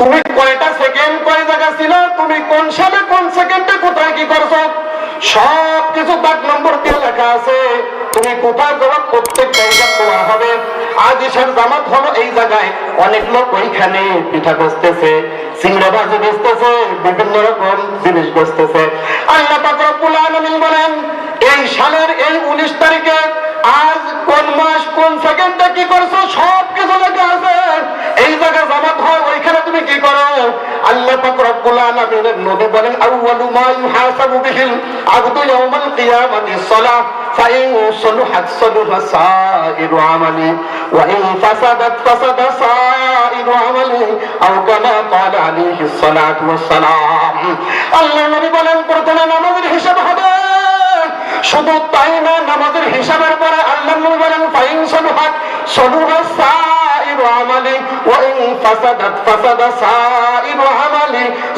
তুমি কয়টা সেকেন্ড কয় জায়গা ছিল? তুমি কোন সালে কোন সেকেন্ডে কোথায় কি করছ? সব কিছু নম্বর দিয়ে লেখা আছে। তুমি কোথায় প্রত্যেকটা হিসাব তোমার হবে। আজ জামাত হলো এই জায়গায়। অনেক লোক ওইখানে পিঠা বেচতেছে সিংড়া বাজি বেচতেছে বিভিন্ন রকম জিনিস বেচতেছে আল্লাহ বলেন, এই সালের এই উনিশ তারিখে আজ কোন মাস কোন সেকেন্ডে কি করছ? সব কিছু আল্লাহ বলেন হিসাব শুধু তাই না, নামাজের হিসাবের পরে আল্লাহ বলেন, ফাইন সলুহাত সলুহা সাইরু আমালি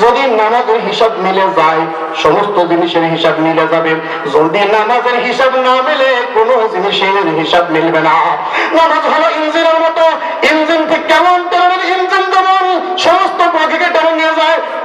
যদি নামাজের হিসাব মিলে যায়, সমস্ত জিনিসের হিসাব মিলে যাবে। যদি নামাজের হিসাব না মিলে, কোনো জিনিসের হিসাব মিলবে না। নামাজ হলো ইঞ্জিনের মতো। ইঞ্জিন ঠিক কেমন? ধরনের ইঞ্জিন যেমন সমস্ত বগিকে টেনে নিয়ে যায়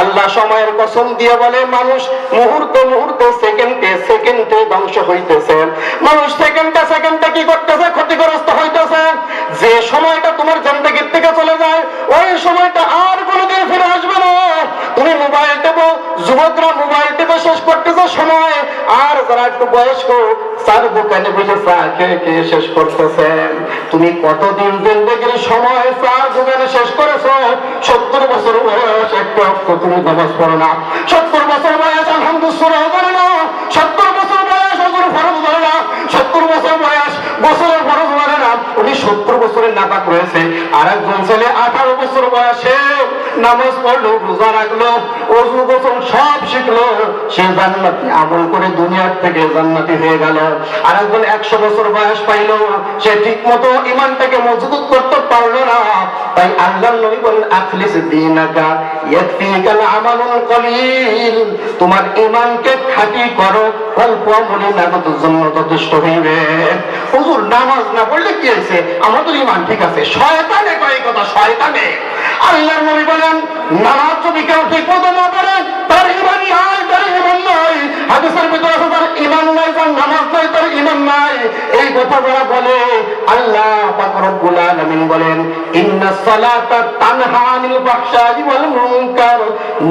আল্লাহ সময়ের কসম দিয়ে বলে, মানুষ মুহূর্তে মুহূর্তে, সেকেন্ডে সেকেন্ডে ধ্বংস হইতেছে। মানুষ সেকেন্ডে সেকেন্ডে কি করতেছে? ক্ষতিগ্রস্ত হইতেছে। যে সময়টা তোমার জিন্দগির থেকে চলে যায়, ওই সময়টা আর কোনোদিন ফিরে আসবে না। তুমি মোবাইল টেপো, যুবকরা মোবাইল টেপে শেষ করতেছে সময়। আর যারা একটু বয়স্ক চার দোকানে বসে চা খেয়ে খেয়ে শেষ করতেছে। তুমি কতদিন জিন্দগির সময় চা দোকানে শেষ করেছ? সত্তর বছর বয়স, একটু একটু তুমি নামাজ পড়ো না। সত্তর বছর বয়স, আলহামদুলিল্লাহ করে না। সত্তর বছর বয়স ওগুলো ফরজ ধরে না। সত্তর বছর বয়স, বছরের ফরজ মানে না। উনি সত্তর বছরের নাপাক রয়েছে। আর একজন ছেলে আঠারো বছর বয়সে নামাজ পড়ল, রোজা রাখল, অজু গোসল সব শিখলো। সে জান্নাতি আমল করে দুনিয়ার থেকে জান্নাতি হয়ে গেল। আর একজন একশো বছর বয়স পাইলো, সে ঠিক মতো ইমানটাকে মজবুত করতে পারল না। তাই আল্লাহ নবী বলেন, আখলিস দিনাকা ইয়াকফিকাল আমালুল কলিল। তোমার ইমানকে খাঁটি করো, অল্প আমলে নাগতের জন্য যথেষ্ট হইবে। হুজুর, নামাজ না পড়লে কি হয়েছে? আমাদের ইমান ঠিক আছে। শয়তানে কয় কথা, শয়তানে। আল্লাহর নবী বলেন, নামাজ যদি কেউ ঠিক মতো না পড়ে, তার ইমানই হয় তার ইমান নাই হাদিসের ভিতরে আছে, তার ইমান নাই, তার নামাজ নাই, তার ইমান নাই। এই কথা যারা বলে আল্লাহ পাক রব্বুল আলামিন বলেন, ইন্না সালাতা তানহা আনিল ওয়াল মুনকার।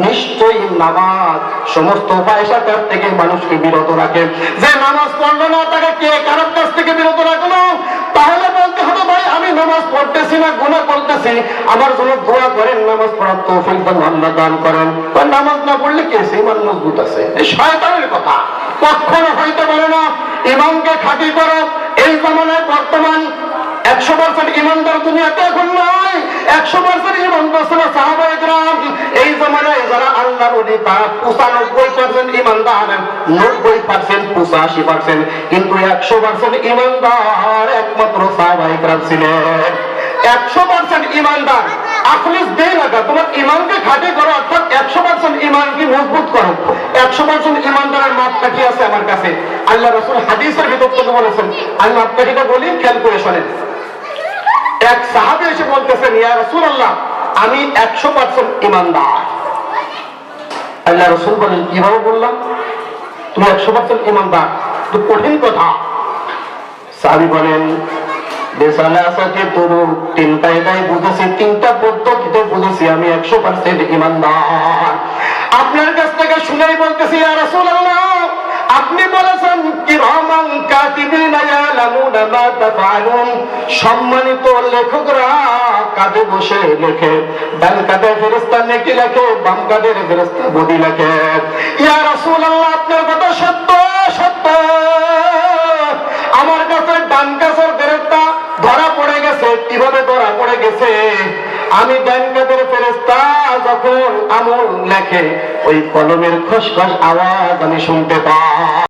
নিশ্চয়ই নামাজ সমস্ত ফাহিশাকার থেকে মানুষকে বিরত রাখে। যে নামাজ পড়ল না, তাকে কে কারোর কাছ থেকে বিরত রাখল তাহলে বলতে হবে ভাই আমি নামাজ পড়তেছি না গুনাহ করতেছি আমার জন্য দোয়া করেন, নামাজ পড়ার তৌফিক দান, আল্লাহ দান করেন। বা নামাজ না পড়লে কে সে ইমান মজবুত আছে। এই শয়তানের কথা। কখনো হইতে পারে না ইমানকে খাঁটি করো। এই জমানায় বর্তমান একশো পার্সেন্ট ইমানদার দুনিয়াতে এখন নাই, একশো পার্সেন্ট ইমানদার ছিল সাহাবায়ে গ্রাম এই জমানায় যারা আল্লাহ নবী তারা পঁচানব্বই নব্বই পার্সেন্ট পঁচাশি পার্সেন্ট কিন্তু একশো পার্সেন্ট ইমানদার একমাত্র গ্রাম ছিলেন। একশো পার্সেন্ট ইমানদার। আখলিস দেই না তোমার ইমানকে খাটে করো, অর্থাৎ একশো পার্সেন্ট ইমানকে মজবুত করো? একশো পার্সেন্ট ইমানদারের মাপকাঠি আছে আমার কাছে। আল্লাহ রসুল হাদিসের ভিতর থেকে বলেছেন, আমি মাপকাঠিটা বলি, খেয়াল এক সাহাবি এসে বলতেছেন, ইয়া রসুল আল্লাহ আমি একশো পার্সেন্ট ইমানদার। আল্লাহ রসুল বলেন, কীভাবে বললাম? তুমি একশো পার্সেন্ট ইমানদার তো কঠিন কথা। সাহাবি বলেন বেসালাসাকে তরু তিনটা এটাই বুঝেছি, তিনটা পদ্ধতিতে বুঝেছি আমি একশো পার্সেন্ট ইমানদার। আপনার কাছ থেকে শুনেই বলতেছি ইয়া রাসূলুল্লাহ আপনি বলেছেন কি রহমান কাতিবিনা ইয়ালামুনা মা তাফআলুন সম্মানিত লেখকরা, কাঁধে বসে লেখে। ডান কাঁধে ফেরেশতা নেকি লেখে, বাম কাঁধে ফেরেশতা বডি লেখে। ইয়া রাসূলুল্লাহ, আপনার কথা সত্য সত্য। আমার কাছে ডান কাছের ফেরেশতা ধরা পড়ে গেছে। কীভাবে ধরা পড়ে গেছে? আমি ডান কাতের ফেরেস্তা যখন আমল লেখে, ওই কলমের খসখস আওয়াজ আমি শুনতে পাই।